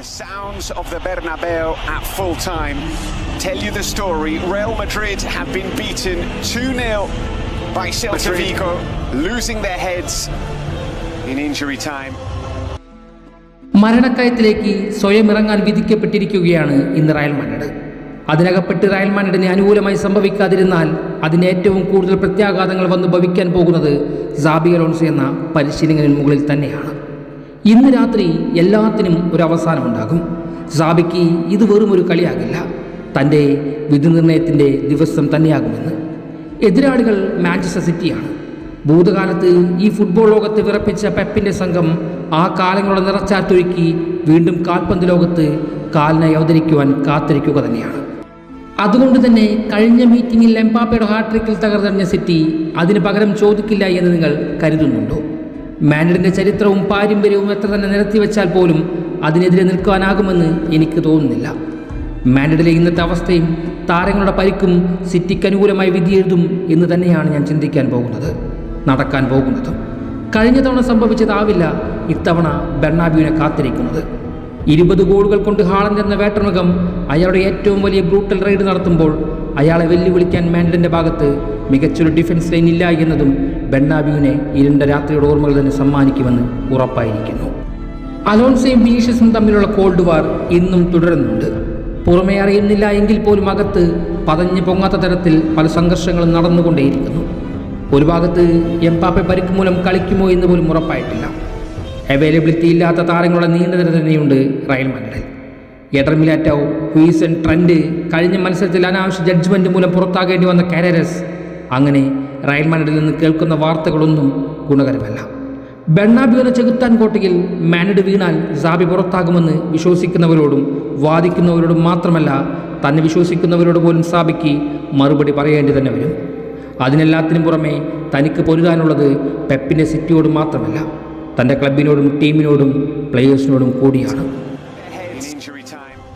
The sounds of the Bernabeu at full time tell you the story. Real Madrid have been beaten 2 0 by Celta Vigo, losing their heads in injury time. മരണക്കയത്തിലേക്ക് സ്വയം ഇറങ്ങാൻ വിധിക്കപ്പെട്ടിരിക്കുകയാണ് ഇന്ന് Real Madrid അതിനകപ്പെട്ട് Real മാഡ്രിഡിന് അനുകൂലമായി സംഭവിക്കാതിരുന്നാൽ അതിന് ഏറ്റവും കൂടുതൽ പ്രത്യാഘാതങ്ങൾ വന്ന് ഭവിക്കാൻ പോകുന്നത് സാബി അലോൺസ് എന്ന പരിശീലകന് മുകളിൽ തന്നെയാണ് ഇന്ന് രാത്രി എല്ലാത്തിനും ഒരു അവസാനമുണ്ടാകും സാബിക്ക് ഇത് വെറും ഒരു കളിയാകില്ല. തന്റെ വിധി നിർണയത്തിന്റെ ദിവസം തന്നെയാകുമെന്ന്. എതിരാളികൾ മാഞ്ചസ്റ്റർ സിറ്റിയാണ്. ഭൂതകാലത്ത് ഈ ഫുട്ബോൾ ലോകത്ത് വിറപ്പിച്ച പെപ്പിന്റെ സംഘം ആ കാലങ്ങളുടെ നിറച്ചാത്തൊഴുക്കി വീണ്ടും കാൽപന്ത് ലോകത്ത് കാലിനായി അവതരിക്കുവാൻ കാത്തിരിക്കുക തന്നെയാണ്. അതുകൊണ്ട് തന്നെ കഴിഞ്ഞ മീറ്റിംഗിൽ എംപാപ്പയുടെ ഹാട്രിക്കിൽ തകർന്നറിഞ്ഞ സിറ്റി അതിന് പകരം ചോദിക്കില്ല എന്ന് നിങ്ങൾ കരുതുന്നുണ്ടോ? മാൻഡ്രിഡിന്റെ ചരിത്രവും പാരമ്പര്യവും എത്ര തന്നെ നിരത്തിവെച്ചാൽ പോലും അതിനെതിരെ നിൽക്കുവാനാകുമെന്ന് എനിക്ക് തോന്നുന്നില്ല. മാൻഡ്രിഡിലെ ഇന്നത്തെ അവസ്ഥയും താരങ്ങളുടെ പരിക്കും സിറ്റിക്ക് അനുകൂലമായി വിധിയെഴുതും എന്ന് തന്നെയാണ് ഞാൻ ചിന്തിക്കാൻ പോകുന്നത് നടക്കാൻ പോകുന്നതും. കഴിഞ്ഞ തവണ സംഭവിച്ചതാവില്ല ഇത്തവണ ബെർണാബ്യുവിനെ കാത്തിരിക്കുന്നത്. ഇരുപത് ഗോളുകൾ കൊണ്ട് ഹാളൻഡ് എന്ന വേട്ടമൃഗം അയാളുടെ ഏറ്റവും വലിയ ബ്രൂട്ടൽ റൈഡ് നടത്തുമ്പോൾ അയാളെ വെല്ലുവിളിക്കാൻ മാൻഡലിന്റെ ഭാഗത്ത് മികച്ചൊരു ഡിഫൻസ് ലൈൻ ഇല്ല എന്നതും ബെന്നാബിയുനെ ഇരുണ്ട രാത്രിയുടെ ഓർമ്മകൾ തന്നെ സമ്മാനിക്കുമെന്ന് ഉറപ്പായിരിക്കുന്നു. അലോൺസയും വിനീഷ്യസും തമ്മിലുള്ള കോൾഡ് വാർ ഇന്നും തുടരുന്നുണ്ട്. പുറമേ അറിയുന്നില്ല എങ്കിൽ പോലും അകത്ത് പതഞ്ഞു പൊങ്ങാത്ത തരത്തിൽ പല സംഘർഷങ്ങളും നടന്നുകൊണ്ടേയിരിക്കുന്നു. ഒരു ഭാഗത്ത് എംപാപ്പെ പരിക്ക് മൂലം കളിക്കുമോ എന്ന് പോലും ഉറപ്പായിട്ടില്ല. അവൈലബിലിറ്റി ഇല്ലാത്ത താരങ്ങളുടെ നീണ്ട നിര തന്നെയുണ്ട് റയൽ മാഡ്രിഡിൽ എഡർ മിലാറ്റോ ഹുയിസൺ ട്രെൻഡ് കഴിഞ്ഞ മത്സരത്തിൽ അനാവശ്യ ജഡ്ജ്മെന്റ് മൂലം പുറത്താകേണ്ടി വന്ന കാരരസ്. അങ്ങനെ റയൽ മാഡ്രിഡിൽ നിന്ന് കേൾക്കുന്ന വാർത്തകളൊന്നും ഗുണകരമല്ല. ബെണ്ണാബി എന്ന ചെകുത്താൻ കോട്ടയിൽ മാനഡ് വീണാൽ സാബി പുറത്താകുമെന്ന് വിശ്വസിക്കുന്നവരോടും വാദിക്കുന്നവരോടും മാത്രമല്ല തന്നെ വിശ്വസിക്കുന്നവരോട് പോലും സാബിക്ക് മറുപടി പറയേണ്ടി തന്നെ വരും. അതിനെല്ലാത്തിനും പുറമെ തനിക്ക് പൊരുതാനുള്ളത് പെപ്പിന്റെ സിറ്റിയോട് മാത്രമല്ല. തന്റെ ക്ലബിനോടും ടീമിനോടും പ്ലെയേഴ്സിനോടും കൂടിയാണ്.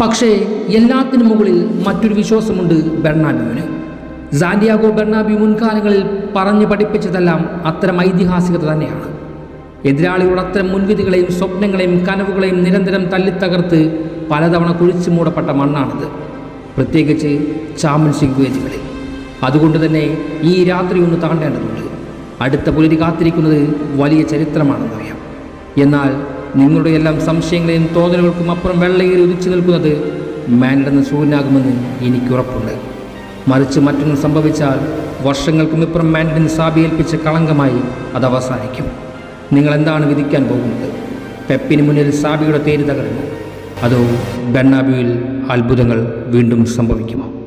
പക്ഷേ എല്ലാത്തിനും മുകളിൽ മറ്റൊരു വിശ്വാസമുണ്ട് ബെർണാബ്യുവിന് സാന്റിയാഗോ ബെർണാബി മുൻകാലങ്ങളിൽ പറഞ്ഞു പഠിപ്പിച്ചതെല്ലാം അത്തരം ഐതിഹാസികത തന്നെയാണ്. എതിരാളികളുടെ അത്തരം മുൻവിധികളെയും സ്വപ്നങ്ങളെയും കനവുകളെയും നിരന്തരം തല്ലിത്തകർത്ത് പലതവണ കുഴിച്ചു മൂടപ്പെട്ട മണ്ണാണിത്. പ്രത്യേകിച്ച് ചാമ്പ്യൻഷിപ്പ് വേദികളിൽ. അതുകൊണ്ട് തന്നെ ഈ രാത്രി ഒന്ന് താണ്ടേണ്ടതുണ്ട്. അടുത്ത പുലരി കാത്തിരിക്കുന്നത് വലിയ ചരിത്രമാണെന്നറിയാം എന്നാൽ നിങ്ങളുടെ എല്ലാം സംശയങ്ങളെയും തോന്നലുകൾക്കും അപ്പുറം വെള്ളയിൽ ഉദിച്ചു നിൽക്കുന്നത് മാനിടുന്ന സൂര്യനാകുമെന്ന് എനിക്കുറപ്പുണ്ട് മറിച്ച് മറ്റൊന്നും സംഭവിച്ചാൽ വർഷങ്ങൾക്കും ഇപ്പുറം മാൻഡിന് സ്ഥാപിയേൽപ്പിച്ച കളങ്കമായി അത് അവസാനിക്കും. നിങ്ങൾ എന്താണ് വിധിക്കാൻ പോകുന്നത്? പെപ്പിന് മുന്നിൽ സാബിയുടെ തേര് തകർന്നു അതോ ബെണ്ണാബിയിൽ അത്ഭുതങ്ങൾ വീണ്ടും സംഭവിക്കുമോ?